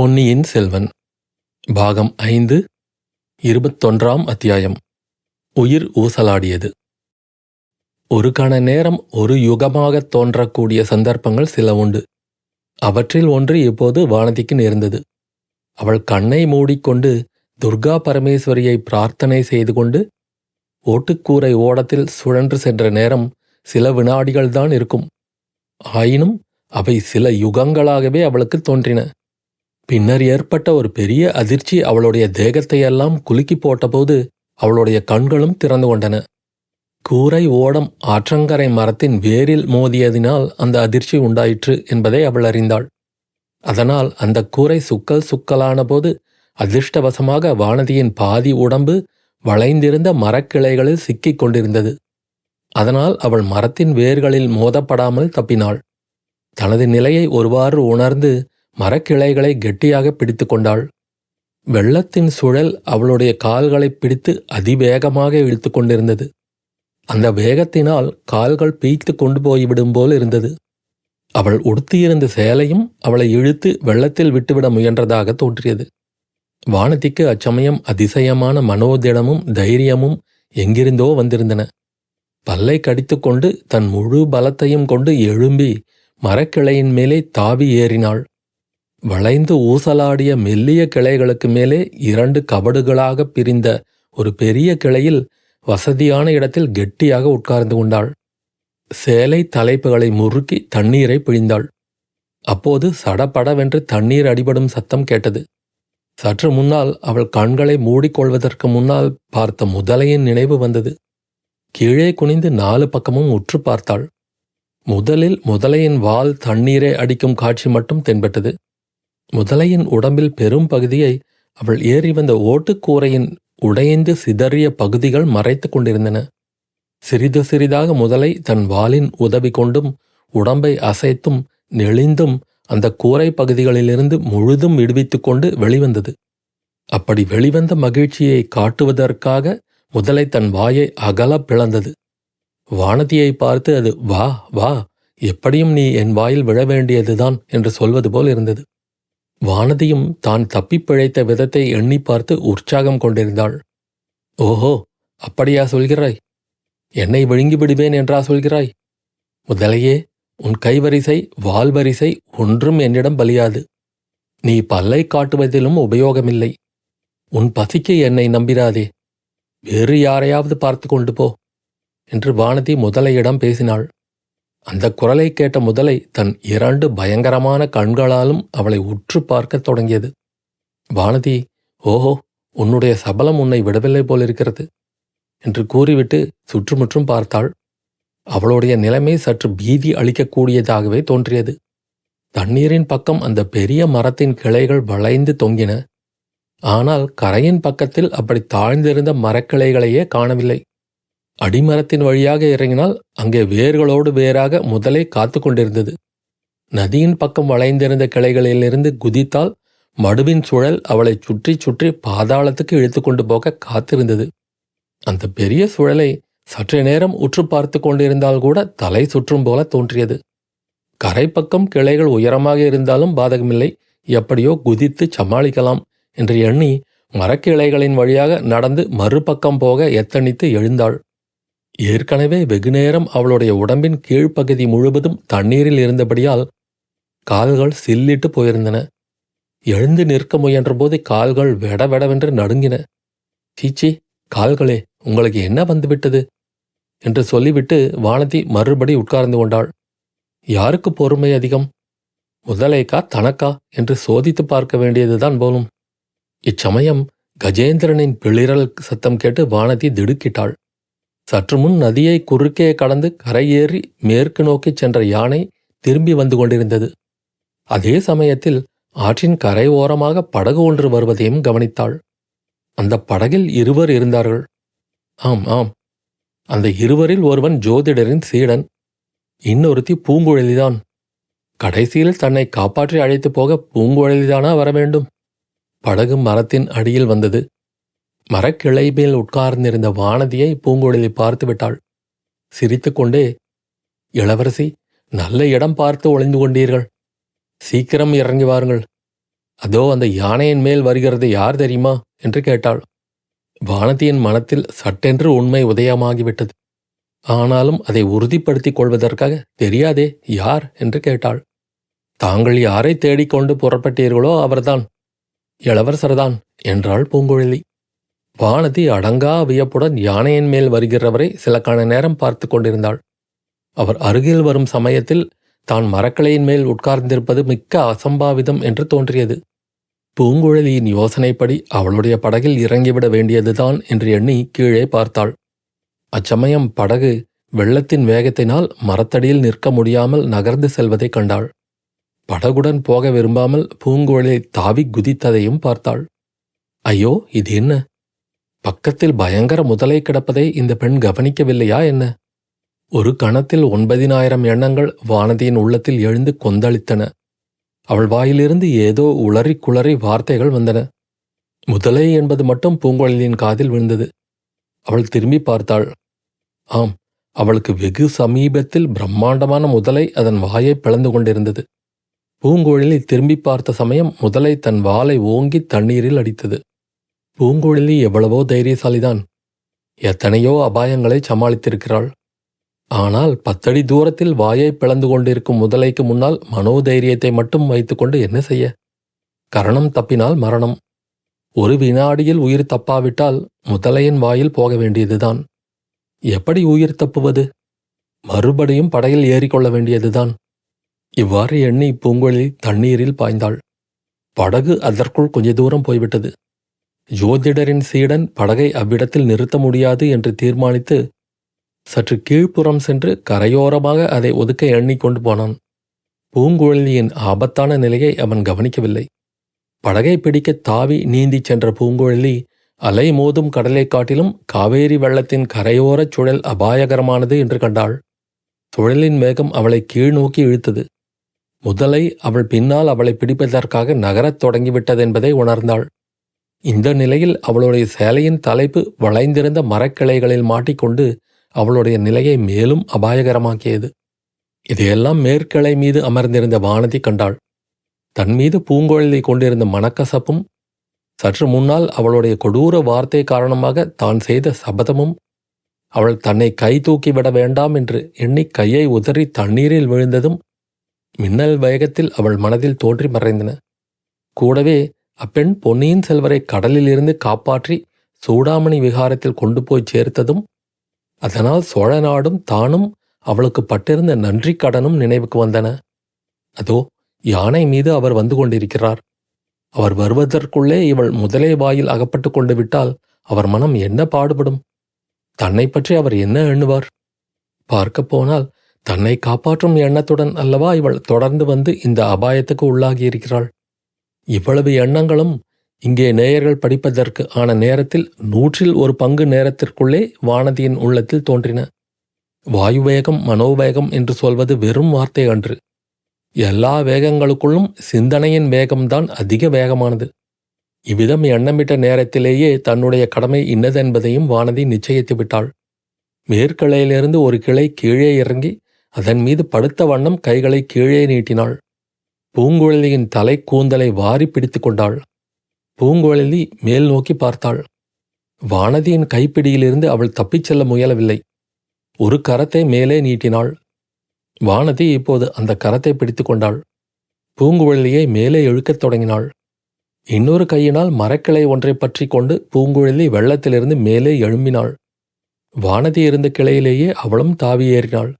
பொன்னியின் செல்வன் பாகம் ஐந்து இருபத்தொன்றாம் அத்தியாயம். உயிர் ஊசலாடியது. ஒரு கண நேரம் ஒரு யுகமாகத் தோன்றக்கூடிய சந்தர்ப்பங்கள் சில உண்டு. அவற்றில் ஒன்று இப்போது வானதிக்கு நேர்ந்தது. அவள் கண்ணை மூடிக்கொண்டு துர்கா பரமேஸ்வரியை பிரார்த்தனை செய்து கொண்டு ஓட்டுக்கூரை ஓடத்தில் சுழன்று சென்ற நேரம் சில வினாடிகள்தான் இருக்கும். ஆயினும் அவை சில யுகங்களாகவே அவளுக்கு தோன்றின. பின்னர் ஏற்பட்ட ஒரு பெரிய அதிர்ச்சி அவளுடைய தேகத்தையெல்லாம் குலுக்கி போட்டபோது அவளுடைய கண்களும் திறந்து கொண்டன. கூரை ஓடம் ஆற்றங்கரை மரத்தின் வேரில் மோதியதினால் அந்த அதிர்ச்சி உண்டாயிற்று என்பதை அவள் அறிந்தாள். அதனால் அந்த கூரை சுக்கல் சுக்கலான போது அதிர்ஷ்டவசமாக வானதியின் பாதி உடம்பு வளைந்திருந்த மரக்கிளைகளில் சிக்கிக் கொண்டிருந்தது. அதனால் அவள் மரத்தின் வேர்களில் மோதப்படாமல் தப்பினாள். தனது நிலையை ஒருவாறு உணர்ந்து மரக்கிளைகளை கெட்டியாக பிடித்து கொண்டாள். வெள்ளத்தின் சுழல் அவளுடைய கால்களை பிடித்து அதிவேகமாக இழுத்து கொண்டிருந்தது. அந்த வேகத்தினால் கால்கள் பீய்த்து கொண்டு போய்விடும் போல் இருந்தது. அவள் உடுத்தியிருந்த சேலையும் அவளை இழுத்து வெள்ளத்தில் விட்டுவிட முயன்றதாக தோன்றியது. வானதிக்கு அச்சமயம் அதிசயமான மனோதிடமும் தைரியமும் எங்கிருந்தோ வந்திருந்தன. பல்லை கடித்துக்கொண்டு தன் முழு பலத்தையும் கொண்டு எழும்பி மரக்கிளையின் மேலே தாவி ஏறினாள். வளைந்து ஊசலாடிய மெல்லிய கிளைகளுக்கு மேலே இரண்டு கபடுகளாக பிரிந்த ஒரு பெரிய கிளையில் வசதியான இடத்தில் கெட்டியாக உட்கார்ந்து கொண்டாள். சேலை தலைப்புகளை முறுக்கி தண்ணீரை பிழிந்தாள். அப்போது சடபடவென்று தண்ணீர் அடிபடும் சத்தம் கேட்டது. சற்று முன்னால் அவள் கண்களை மூடிக்கொள்வதற்கு முன்னால் பார்த்த முதலையின் நினைவு வந்தது. கீழே குனிந்து நாலு பக்கமும் உற்று பார்த்தாள். முதலில் முதலையின் வால் தண்ணீரை அடிக்கும் காட்சி மட்டும் தென்பட்டது. முதலையின் உடம்பில் பெரும் பகுதியை அவள் ஏறி வந்த ஓட்டுக்கூரையின் உடைந்து சிதறிய பகுதிகள் மறைத்து கொண்டிருந்தன. சிறிது சிறிதாக முதலை தன் வாலின் உதவி கொண்டும் உடம்பை அசைத்தும் நெளிந்தும் அந்த கூரை பகுதிகளிலிருந்து முழுதும் விடுவித்துக் கொண்டு வெளிவந்தது. அப்படி வெளிவந்த மகிழ்ச்சியை காட்டுவதற்காக முதலை தன் வாயை அகல பிளந்தது. வானதியை பார்த்து அது வா வா எப்படியும் நீ என் வாயில் விழ வேண்டியதுதான் என்று சொல்வது போல் இருந்தது. வானதியும் தான் தப்பிப் பிழைத்த விதத்தை எண்ணி பார்த்து உற்சாகம் கொண்டிருந்தாள். ஓஹோ அப்படியா சொல்கிறாய்? என்னை விழுங்கி விடுவேன் என்றா சொல்கிறாய்? முதலையே உன் கைவரிசை வால்வரிசை ஒன்றும் என்னிடம் பலியாது. நீ பல்லை காட்டுவதிலும் உபயோகமில்லை. உன் பசிக்கு என்னை நம்பிராதே. வேறு யாரையாவது பார்த்து கொண்டு போ என்று வானதி முதலையிடம் பேசினாள். அந்த குரலை கேட்ட முதலை தன் இரண்டு பயங்கரமான கண்களாலும் அவளை உற்று பார்க்கத் தொடங்கியது. வானதி ஓஹோ உன்னுடைய சபலம் உன்னை விடவில்லை போலிருக்கிறது என்று கூறிவிட்டு சுற்றுமுற்றும் பார்த்தாள். அவளுடைய நிலைமை சற்று பீதி அளிக்கக்கூடியதாகவே தோன்றியது. தண்ணீரின் பக்கம் அந்த பெரிய மரத்தின் கிளைகள் வளைந்து தொங்கின. ஆனால் கரையின் பக்கத்தில் அப்படி தாழ்ந்திருந்த மரக்கிளைகளையே காணவில்லை. அடிமரத்தின் வழியாக இறங்கினால் அங்கே வேர்களோடு வேறாக முதலை காத்து கொண்டிருந்தது நதியின் பக்கம் வளைந்திருந்த கிளைகளிலிருந்து குதித்தால் மடுவின் சுழல் அவளை சுற்றி சுற்றி பாதாளத்துக்கு இழுத்து கொண்டு போக காத்திருந்தது. அந்த பெரிய சுழலை சற்று நேரம் உற்று பார்த்து கொண்டிருந்தால் கூட தலை சுற்றும் போல தோன்றியது. கரைப்பக்கம் கிளைகள் உயரமாக இருந்தாலும் பாதகமில்லை. எப்படியோ குதித்து சமாளிக்கலாம் என்று எண்ணி மரக்கிளைகளின் வழியாக நடந்து மறுபக்கம் போக எத்தனித்து எழுந்தாள். ஏற்கனவே வெகுநேரம் அவளுடைய உடம்பின் கீழ்ப்பகுதி முழுவதும் தண்ணீரில் இருந்தபடியால் கால்கள் சில்லிட்டு போயிருந்தன. எழுந்து நிற்க முயன்றபோது கால்கள் வெடவெடவென்று நடுங்கின. சீச்சி கால்களே உங்களுக்கு என்ன வந்துவிட்டது? என்று சொல்லிவிட்டு வானதி மறுபடி உட்கார்ந்து கொண்டாள். யாருக்கு பொறுமை அதிகம்? முதலைக்கா தனக்கா? என்று சோதித்து பார்க்க வேண்டியதுதான் போலும். இச்சமயம் கஜேந்திரனின் பிளிரல் சத்தம் கேட்டு வானதி திடுக்கிட்டாள். சற்று முன் நதியை குறுக்கே கடந்து கரையேறி மேற்கு நோக்கிச் சென்ற யானை திரும்பி வந்து கொண்டிருந்தது. அதே சமயத்தில் ஆற்றின் கரை ஓரமாக படகு ஒன்று வருவதையும் கவனித்தாள். அந்த படகில் இருவர் இருந்தார்கள். ஆம் ஆம். அந்த இருவரில் ஒருவன் ஜோதிடரின் சீடன். இன்னொருத்தி பூங்குழலிதான். கடைசியில் தன்னை காப்பாற்றி அழைத்து போக பூங்குழலிதானா வர வேண்டும்? படகு மரத்தின் அடியில் வந்தது. மரக்கிளை மேல் உட்கார்ந்திருந்த வானதியை பூங்குழலி பார்த்து விட்டாள் சிரித்துக்கொண்டே இளவரசி நல்ல இடம் பார்த்து ஒளிந்து கொண்டீர்கள். சீக்கிரம் இறங்கி வாருங்கள். அதோ அந்த யானையின் மேல் வருகிறது யார் தெரியுமா? என்று கேட்டாள். வானதியின் மனத்தில் சட்டென்று உண்மை உதயமாகிவிட்டது. ஆனாலும் அதை உறுதிப்படுத்திக் கொள்வதற்காக தெரியாதே யார் என்று கேட்டாள். தாங்கள் யாரை தேடிக்கொண்டு புறப்பட்டீர்களோ அவர்தான். இளவரசர்தான் என்றாள் பூங்குழலி. வானதி அடங்கா வியப்புடன் யானையின் மேல் வருகிறவரை சில கண நேரம் பார்த்து கொண்டிருந்தாள். அவர் அருகில் வரும் சமயத்தில் தான் மரக்கலையின் மேல் உட்கார்ந்திருப்பது மிக்க அசம்பாவிதம் என்று தோன்றியது. பூங்குழலியின் யோசனைப்படி அவளுடைய படகில் இறங்கிவிட வேண்டியதுதான் என்று எண்ணி கீழே பார்த்தாள். அச்சமயம் படகு வெள்ளத்தின் வேகத்தினால் மரத்தடியில் நிற்க முடியாமல் நகர்ந்து செல்வதைக் கண்டாள். படகுடன் போக விரும்பாமல் பூங்குழலி தாவி குதித்ததையும் பார்த்தாள். ஐயோ இது என்ன? பக்கத்தில் பயங்கர முதலை கிடப்பதை இந்த பெண் கவனிக்கவில்லையா என்ன? ஒரு கணத்தில் ஒன்பதினாயிரம் எண்ணங்கள் வானதியின் உள்ளத்தில் எழுந்து கொந்தளித்தன. அவள் வாயிலிருந்து ஏதோ உளறி குளறி வார்த்தைகள் வந்தன. முதலை என்பது மட்டும் பூங்குழலியின் காதில் விழுந்தது. அவள் திரும்பி பார்த்தாள். ஆம் அவளுக்கு வெகு சமீபத்தில் பிரம்மாண்டமான முதலை அதன் வாயை பிளந்து கொண்டிருந்தது. பூங்குழலி திரும்பி பார்த்த சமயம் முதலை தன் வாலை ஓங்கி தண்ணீரில் அடித்தது. பூங்குழலி எவ்வளவோ தைரியசாலிதான். எத்தனையோ அபாயங்களை சமாளித்திருக்கிறாள். ஆனால் பத்தடி தூரத்தில் வாயை பிளந்து கொண்டிருக்கும் முதலைக்கு முன்னால் மனோதைரியத்தை மட்டும் வைத்துக்கொண்டு என்ன செய்ய? கரணம் தப்பினால் மரணம். ஒரு வினாடியில் உயிர் தப்பாவிட்டால் முதலையின் வாயில் போக வேண்டியதுதான். எப்படி உயிர் தப்புவது? மறுபடியும் படையில் ஏறிக்கொள்ள வேண்டியதுதான். இவ்வாறு எண்ணி பூங்குழலி தண்ணீரில் பாய்ந்தாள். படகு அதற்குள் கொஞ்ச தூரம் போய்விட்டது. ஜோதிடரின் சீடன் படகை அவ்விடத்தில் நிறுத்த முடியாது என்று தீர்மானித்து சற்று கீழ்ப்புறம் சென்று கரையோரமாக அதை ஒதுக்க எண்ணிக்கொண்டு போனான். பூங்குழலியின் ஆபத்தான நிலையை அவன் கவனிக்கவில்லை. படகை பிடிக்க தாவி நீந்திச் சென்ற பூங்குழலி அலை மோதும் கடலை காட்டிலும் காவேரி வெள்ளத்தின் கரையோரச் சுழல் அபாயகரமானது என்று கண்டாள். சுழலின் மேகம் அவளை கீழ் நோக்கி இழுத்தது. முதலை அவள் பின்னால் அவளை பிடிப்பதற்காக நகரத் தொடங்கிவிட்டதென்பதை உணர்ந்தாள். இந்த நிலையில் அவளுடைய சேலையின் தலைப்பு வளைந்திருந்த மரக்கிளைகளில் மாட்டிக்கொண்டு அவளுடைய நிலையை மேலும் அபாயகரமாக்கியது. இதையெல்லாம் மேற்கிளை மீது அமர்ந்திருந்த வானதி கண்டாள். தன் மீது பூங்குழலி கொண்டிருந்த மனக்கசப்பும் சற்று முன்னால் அவளுடைய கொடூர வார்த்தை காரணமாக தான் செய்த சபதமும் அவள் தன்னை கை தூக்கிவிட வேண்டாம் என்று எண்ணி கையை உதறி தண்ணீரில் விழுந்ததும் மின்னல் வேகத்தில் அவள் மனதில் தோன்றி மறைந்தன. கூடவே அப்பெண் பொன்னியின் செல்வரை கடலிலிருந்து காப்பாற்றி சூடாமணி விகாரத்தில் கொண்டு போய் சேர்த்ததும் அதனால் சோழ நாடும் தானும் அவளுக்கு பட்டிருந்த நன்றி கடனும் நினைவுக்கு வந்தன. அதோ யானை மீது அவர் வந்து கொண்டிருக்கிறார். அவர் வருவதற்குள்ளே இவள் முதலே வாயில் அகப்பட்டு கொண்டு விட்டால் அவர் மனம் என்ன பாடுபடும்? தன்னை பற்றி அவர் என்ன எண்ணுவார்? பார்க்கப் போனால் தன்னை காப்பாற்றும் எண்ணத்துடன் அல்லவா இவள் தொடர்ந்து வந்து இந்த அபாயத்துக்கு உள்ளாகியிருக்கிறாள்? இவ்வளவு எண்ணங்களும் இங்கே நேயர்கள் படிப்பதற்கு ஆன நேரத்தில் நூற்றில் ஒரு பங்கு நேரத்திற்குள்ளே வானதியின் உள்ளத்தில் தோன்றின. வாயுவேகம் மனோவேகம் என்று சொல்வது வெறும் வார்த்தை அன்று. எல்லா வேகங்களுக்குள்ளும் சிந்தனையின் வேகம்தான் அதிக வேகமானது. இவ்விதம் எண்ணமிட்ட நேரத்திலேயே தன்னுடைய கடமை இன்னதென்பதையும் வானதி நிச்சயித்து விட்டாள். மேற்கிளையிலிருந்து ஒரு கிளை கீழே இறங்கி அதன் மீது படுத்த வண்ணம் கைகளை கீழே நீட்டினாள். பூங்குழலியின் தலை கூந்தலை வாரி பிடித்து கொண்டாள். பூங்குழலி மேல் நோக்கி பார்த்தாள். வானதியின் கைப்பிடியிலிருந்து அவள் தப்பிச் செல்ல முயலவில்லை. ஒரு கரத்தை மேலே நீட்டினாள். வானதி இப்போது அந்த கரத்தை பிடித்து கொண்டாள். பூங்குழலியை மேலே இழுக்கத் தொடங்கினாள். இன்னொரு கையினால் மரக்கிளை ஒன்றை பற்றி கொண்டு பூங்குழலி வெள்ளத்திலிருந்து மேலே எழும்பினாள். வானதி இருந்த கிளையிலேயே அவளும் தாவி ஏறினாள்.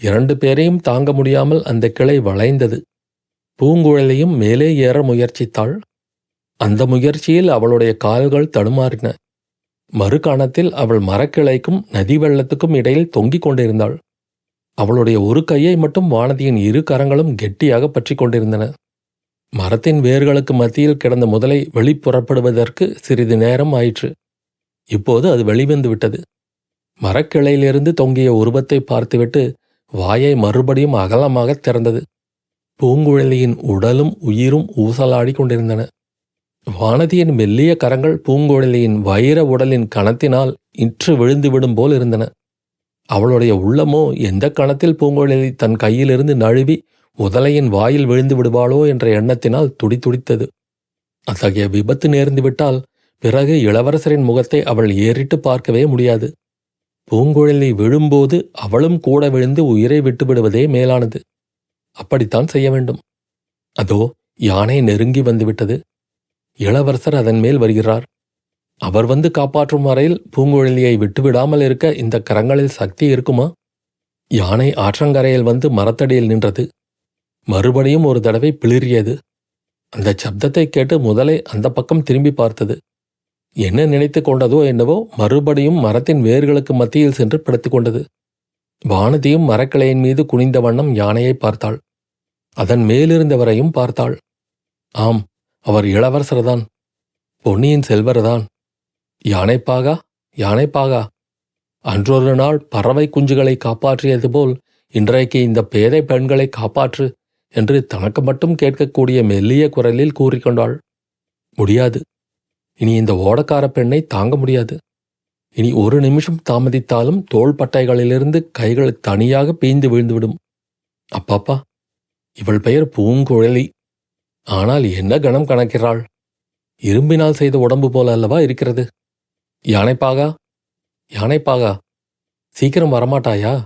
இரண்டு பேரையும் தாங்க முடியாமல் அந்த கிளை வளைந்தது. பூங்குழலியும் மேலே ஏற முயற்சித்தாள். அந்த முயற்சியில் அவளுடைய கால்கள் தடுமாறின. மறுகணத்தில் அவள் மரக்கிளைக்கும் நதி வெள்ளத்துக்கும் இடையில் தொங்கிக் கொண்டிருந்தாள். அவளுடைய ஒரு கையை மட்டும் வானதியின் இரு கரங்களும் கெட்டியாக பற்றி கொண்டிருந்தன. மரத்தின் வேர்களுக்கு மத்தியில் கிடந்த முதலை வெளிப்புறப்படுவதற்கு சிறிது நேரம் ஆயிற்று. இப்போது அது வெளிவந்து விட்டது. மரக்கிளையிலிருந்து தொங்கிய உருவத்தை பார்த்துவிட்டு வாயை மறுபடியும் அகலமாக திறந்தது. பூங்குழலியின் உடலும் உயிரும் ஊசலாடி கொண்டிருந்தன. வானதியின் மெல்லிய கரங்கள் பூங்குழலியின் வைர உடலின் கணத்தினால் இற்று விழுந்துவிடும் போல் இருந்தன. அவளுடைய உள்ளமோ எந்த கணத்தில் பூங்குழலி தன் கையிலிருந்து நழுவி முதலையின் வாயில் விழுந்து விடுவாளோ என்ற எண்ணத்தினால் துடித்துடித்தது அத்தகைய விபத்து நேர்ந்துவிட்டால் பிறகு இளவரசரின் முகத்தை அவள் ஏறிட்டு பார்க்கவே முடியாது. பூங்குழலி விழும்போது அவளும் கூட விழுந்து உயிரை விட்டுவிடுவதே மேலானது. அப்படித்தான் செய்ய வேண்டும். அதோ யானை நெருங்கி வந்துவிட்டது. இளவரசர் அதன் மேல் வருகிறார். அவர் வந்து காப்பாற்றும் வரையில் பூங்குழலியை விட்டுவிடாமல் இருக்க இந்த கரங்களில் சக்தி இருக்குமா? யானை ஆற்றங்கரையில் வந்து மரத்தடியில் நின்றது. மறுபடியும் ஒரு தடவை பிளிறியது. அந்த சப்தத்தை கேட்டு முதலை அந்த பக்கம் திரும்பி பார்த்தது. என்ன நினைத்து கொண்டதோ என்னவோ மறுபடியும் மரத்தின் வேர்களுக்கு மத்தியில் சென்று படுத்துக்கொண்டது கொண்டது. வானதியும் மரக்கிளையின் மீது குனிந்த வண்ணம் யானையை பார்த்தாள். அதன் மேலிருந்தவரையும் பார்த்தாள். ஆம் அவர் இளவரசர்தான். பொன்னியின் செல்வர்தான். யானைப்பாகா யானைப்பாகா? அன்றொரு நாள் பறவை குஞ்சுகளை காப்பாற்றியது போல் இன்றைக்கு இந்த பேதை பெண்களை காப்பாற்று என்று தனக்கு மட்டும் கேட்கக்கூடிய மெல்லிய குரலில் கூறிக்கொண்டாள். முடியாது. இனி இந்த ஓடக்கார பெண்ணை தாங்க முடியாது. இனி ஒரு நிமிஷம் தாமதித்தாலும் தோள் பட்டைகளிலிருந்து கைகள் தனியாக பீய்ந்து விழுந்துவிடும். அப்பாப்பா இவள் பெயர் பூங்குழலி. ஆனால் என்ன கணம் கணக்கிறாள்? இரும்பினால் செய்த உடம்பு போல அல்லவா இருக்கிறது? யானைப்பாகா? யானைப்பாகா? சீக்கிரம் வரமாட்டாயா?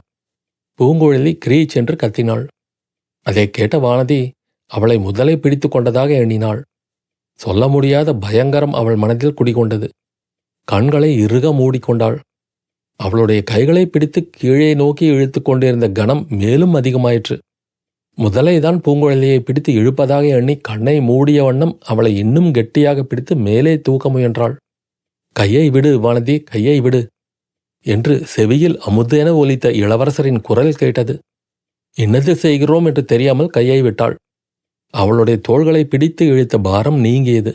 பூங்குழலி கிரீச் என்று கத்தினாள். அதை கேட்ட வானதி அவளை முதலை பிடித்து கொண்டதாக எண்ணினாள். சொல்ல முடியாத பயங்கரம் அவள் மனதில் குடிகொண்டது. கண்களை இறுக மூடிக்கொண்டாள். அவளுடைய கைகளை பிடித்து கீழே நோக்கி இழுத்து கொண்டிருந்த கணம் மேலும் அதிகமாயிற்று. முதலைதான் பூங்குழலியை பிடித்து இழுப்பதாக எண்ணி கண்ணை மூடிய வண்ணம் அவளை இன்னும் கெட்டியாக பிடித்து மேலே தூக்க முயன்றாள். கையை விடு வானதி கையை விடு என்று செவியில் அமுதென ஒலித்த இளவரசரின் குரல் கேட்டது. என்னது செய்கிறோம் என்று தெரியாமல் கையை விட்டாள். அவளுடைய தோள்களை பிடித்து இழுத்த பாரம் நீங்கியது.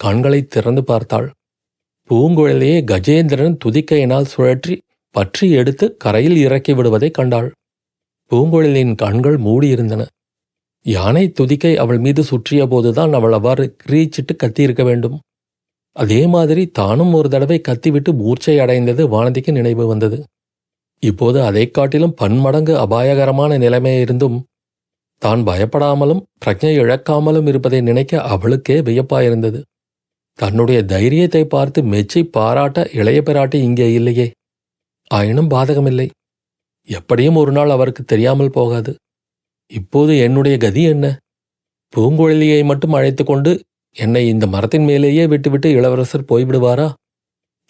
கண்களை திறந்து பார்த்தாள். பூங்குழலியை கஜேந்திரன் துதிக்கையினால் சுழற்றி பற்றி எடுத்து கரையில் இறக்கி விடுவதைக் கண்டாள். பூங்குழலியின் கண்கள் மூடியிருந்தன. யானை துதிக்கை அவள் மீது சுற்றிய போதுதான் அவள் அவ்வாறு கிரீச்சிட்டு கத்தியிருக்க வேண்டும். அதே மாதிரி தானும் ஒரு தடவை கத்திவிட்டு மூர்ச்சை அடைந்தது வானதிக்கு நினைவு வந்தது. இப்போது அதைக் காட்டிலும் பன்மடங்கு அபாயகரமான நிலைமையிருந்தும் தான் பயப்படாமலும் பிரஜை இழக்காமலும் இருப்பதை நினைக்க அவளுக்கே வியப்பாயிருந்தது. தன்னுடைய தைரியத்தை பார்த்து மெச்சி பாராட்ட இளைய பிராட்டி இங்கே இல்லையே. ஆயினும் பாதகமில்லை. எப்படியும் ஒரு நாள் அவருக்கு தெரியாமல் போகாது. இப்போது என்னுடைய கதி என்ன? பூங்குழலியை மட்டும் அழைத்து கொண்டு என்னை இந்த மரத்தின் மேலேயே விட்டுவிட்டு இளவரசர் போய்விடுவாரா?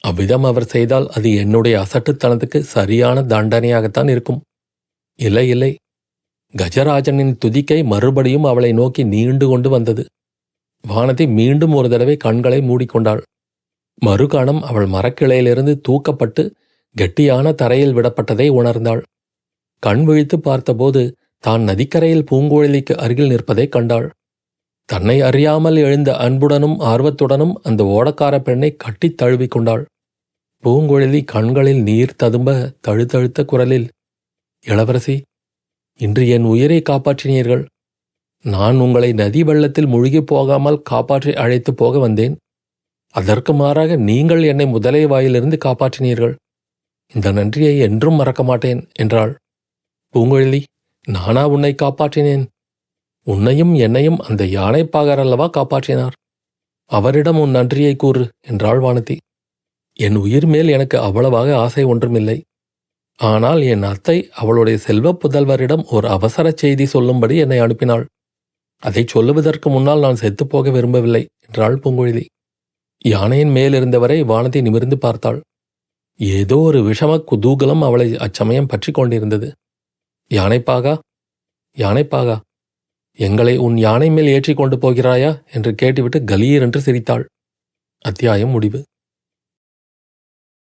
அவ்விதம் அவர் செய்தால் அது என்னுடைய அசட்டுத்தனத்துக்கு சரியான தண்டனையாகத்தான் இருக்கும். இல்லை இல்லை. கஜராஜனின் துதிக்கை மறுபடியும் அவளை நோக்கி நீண்டு கொண்டு வந்தது. வானதி மீண்டும் ஒரு தடவை கண்களை மூடிக்கொண்டாள். மறுகணம் அவள் மரக்கிளையிலிருந்து தூக்கப்பட்டு கெட்டியான தரையில் விடப்பட்டதை உணர்ந்தாள். கண் விழித்து பார்த்தபோது தான் நதிக்கரையில் பூங்குழலிக்கு அருகில் நிற்பதைக் கண்டாள். தன்னை அறியாமல் எழுந்த அன்புடனும் ஆர்வத்துடனும் அந்த ஓடக்கார பெண்ணை கட்டித் தழுவிக் கொண்டாள். பூங்குழலி கண்களில் நீர் ததும்ப தழுத்தழுத்த குரலில் இளவரசி இன்று என் உயிரை காப்பாற்றினீர்கள். நான் உங்களை நதி வெள்ளத்தில் முழுகி போகாமல் காப்பாற்றி அழைத்து போக வந்தேன். அதற்கு மாறாக நீங்கள் என்னை முதலை வாயிலிருந்து காப்பாற்றினீர்கள். இந்த நன்றியை என்றும் மறக்க மாட்டேன் என்றாள். பூங்குழலி நானா உன்னை காப்பாற்றினேன்? உன்னையும் என்னையும் அந்த யானைப்பாகர் அல்லவா காப்பாற்றினார்? அவரிடம் உன் நன்றியை கூறு என்றாள் வானதி. என் உயிர் மேல் எனக்கு அவ்வளவாக ஆசை ஒன்றுமில்லை. ஆனால் என் அத்தை அவளுடைய செல்வப் புதல்வரிடம் ஒரு அவசர செய்தி சொல்லும்படி என்னை அனுப்பினாள். அதை சொல்லுவதற்கு முன்னால் நான் செத்துப்போக விரும்பவில்லை என்றாள் பூங்குழலி. யானையின் மேலிருந்தவரை வானதி நிமிர்ந்து பார்த்தாள். ஏதோ ஒரு விஷம குதூகலம் அவளை அச்சமயம் பற்றி கொண்டிருந்தது. யானைப்பாகா? யானைப்பாகா? எங்களை உன் யானை மேல் ஏற்றி கொண்டு போகிறாயா? என்று கேட்டுவிட்டு கலீர் என்று சிரித்தாள். அத்தியாயம் முடிவு.